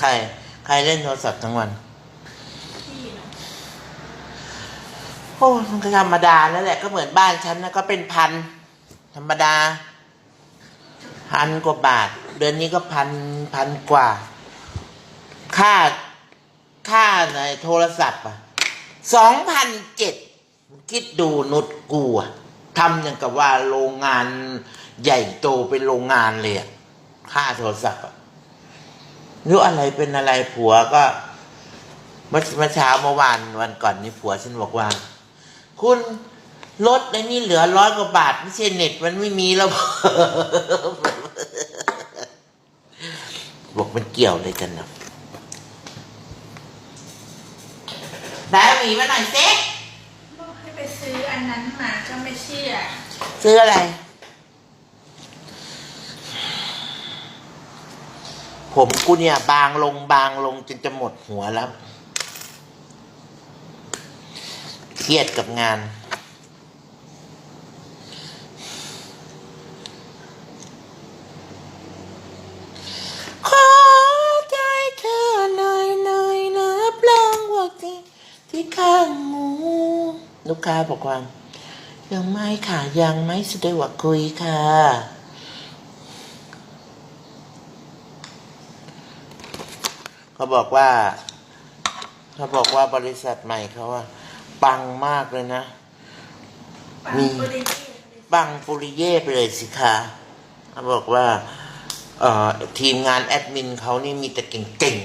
ใคร ใครเล่นโทรศัพท์ทั้งวัน พี่นะโอ้มันก็ธรรมดาแล้วแหละ ก็เหมือนบ้านฉันนะก็เป็นพัน ธรรมดา พันกว่าบาท เดือนนี้ก็พันพันกว่า ค่า ค่าในโทรศัพท์อะสองพันเจ็ดคิดดูนุดกูอะทำอย่างกับว่าโรงงานใหญ่โตเป็นโรงงานเลยอะค่าโทรศัพท์อะ หรืออะไรเป็นอะไรผัวก็เมื่อเมื่อเช้าเมื่อวานวันก่อนนี่ผัวฉันบอกว่า คุณลดในนี่เหลือร้อยกว่าบาทไม่ใช่เน็ตมันไม่มีแล้วบอกมันเกี่ยวอะไรกันนะได้หมีมาหน่อยสิบอกให้ไปซื้ออันนั้นมาก็ไม่เชื่อ ซื้ออะไร ผมกูเนี่ย บางลงบางลงจนจะหมดหัวแล้วเครียดกับงาน ขอใจเธอหน่อยหน่อยนะปลางว่าที่ที่ข้างหูลูกค้าบอกว่า ยังไม่ค่ะ ยังไม่สะดวกคุยค่ะ เขาบอกว่าเขาบอกว่าบริษัทใหม่เขาว่าปังมากเลยนะปังมีบริเวณปังปุริเย่ไปเลยสิคะเขาบอกว่าเอ่อทีมงานแอดมินเขานี่มีแต่เก่ง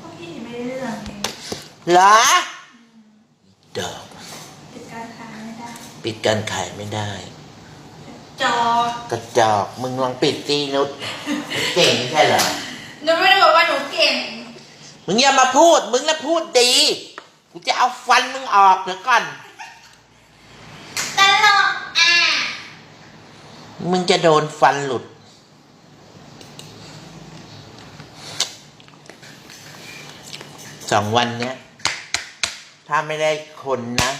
พวกพี่ไม่ได้เรื่องเองๆเหรอเดอกปิดการค้าไม่ได้ปิดการขายไม่ได้ จอกระจอกมึงลองปิดซีนุชเก่งไม่ใช่เหรอหนูไม่ได้บอกว่าหนูเก่ง มึงอย่ามาพูด มึงน่ะพูดดี กูจะเอาฟันมึงออกเดี๋ยวก่อน ตลกอะ มึงจะโดนฟันหลุด สองวันเนี้ย ถ้าไม่ได้คนนะ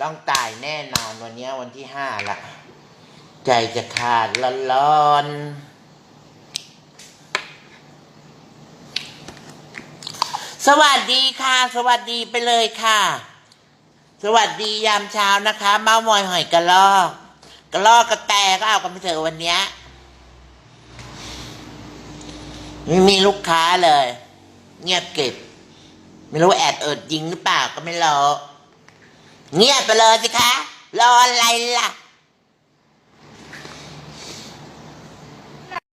ต้องตายแน่นอนวันเนี้ยวันที่ห้าละ ใจจะขาดละร้อนสวัสดีค่ะ สวัสดีไปเลยค่ะ สวัสดียามเช้านะคะ เมามอยหอยกระลอกกระลอกกระแตก็เอากันไปเถอะวันเนี้ยไม่มีลูกค้าเลย เงียบเก็บ ไม่รู้แอดเอิดยิงหรือเปล่าก็ไม่รู้เงียบไปเลยสิคะ รออะไรล่ะ